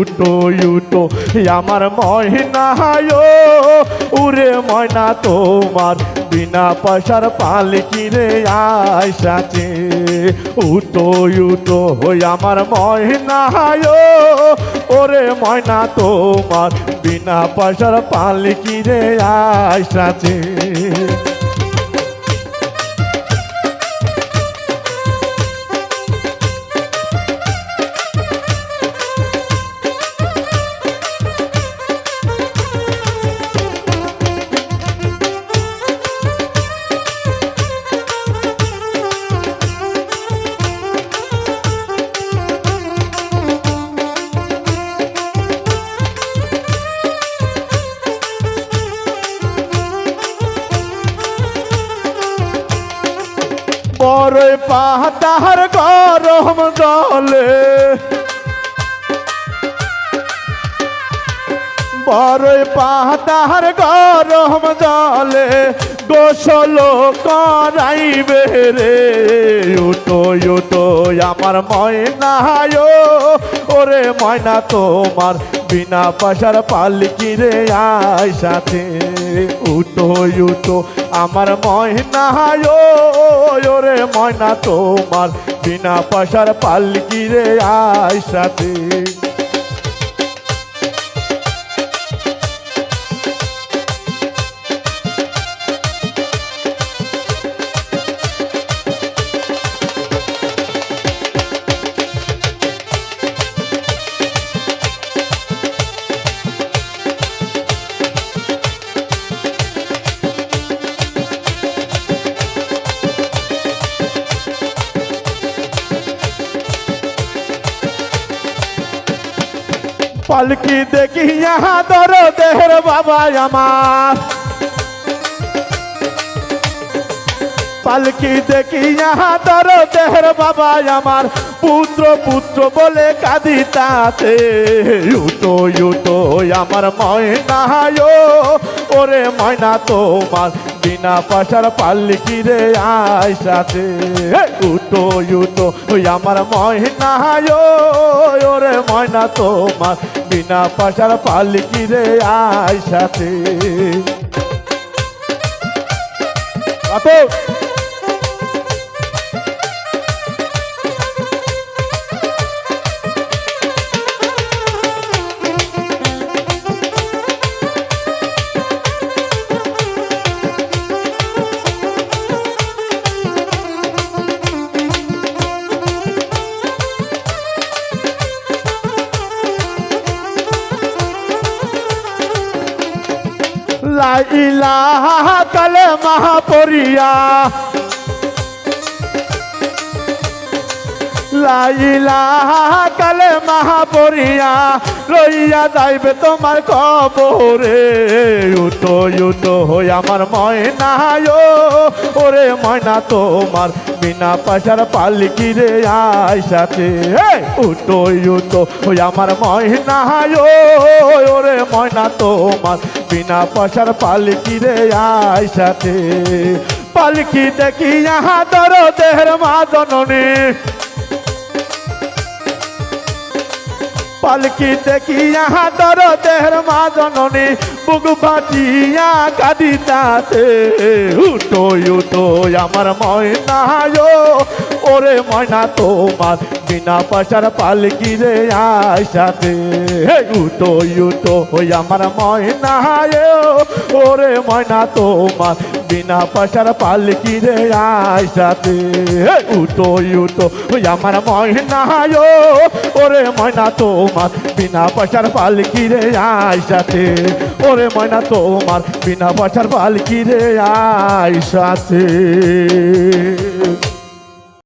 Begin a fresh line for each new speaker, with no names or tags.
উটো উটো আমার ময়না উরে ময়না তোমার বিনা পয়সার পালকি রে আইসাছে। উটো উটো আমার ময়না ওরে ময়না তোমার বিনা পয়সার পালকি রে আইসাছে। বড়ই পাহাতার গরম জলে। বড়ই পাহাতার গরম জলে। গোসল করাইবে রে। উটো উটো আমার ময়না ওরে ময়না তোমার বিনা পাশার পালকি রে আয় সাথে। উঠো উটো আমার ময়না রে ময়না তোমার। বিনা পাশার পালকি রে আয় সাথে। পালকি দেখি ইহা দর দেহের বাবা আমার। পালকি দেখি ইহা দর দেহের বাবা আমার। পুত্র পুত্র বলে কাঁদিতাতে উটো উটো আমার ময়না ওরে ময়না তোমার বিনা পাশার পাল্লিকি রে আয়সাতে উটো উঠো ওই আমার ময়না ওরে ময়না তোমার বিনা পাশার পাল্লিকি রে আইসাতে। আপু লা ইলাহা কালেমা পড়িয়া লা ইলাহা কালেমা লইয়া যাইবে তোমার কবরে। উটো উটো হই আমার ময়না ওরে ময়না তোমার বিনা পয়সার পালকি রে আইসাতে উটো উটো হই আমার ময়না ওরে ময়না তোমার বিনা পয়সার পালকি রে আইসাতে পালকি দেখি দর দেহের মা জননী পালকি দেখি ইহা দর দেহের মা জননী, বুক বাজিয়া কাঁদিতাতে উটো উটো আমার ময়না ওরে ময়না তোমার বিনা পয়সার পালকি রে আইসাতে উটো উটো ওই আমার ময়না ওরে ময়না তোমার বিনা পয়সার পালকি রে আইসাতে। উটো উটো ওই আমার ময়না ওরে ময়না, তোমার বিনা পয়সার পালকি রে আইসাতে। ওরে ময়না, তোমার বিনা পয়সার পালকি রে আইসাতে।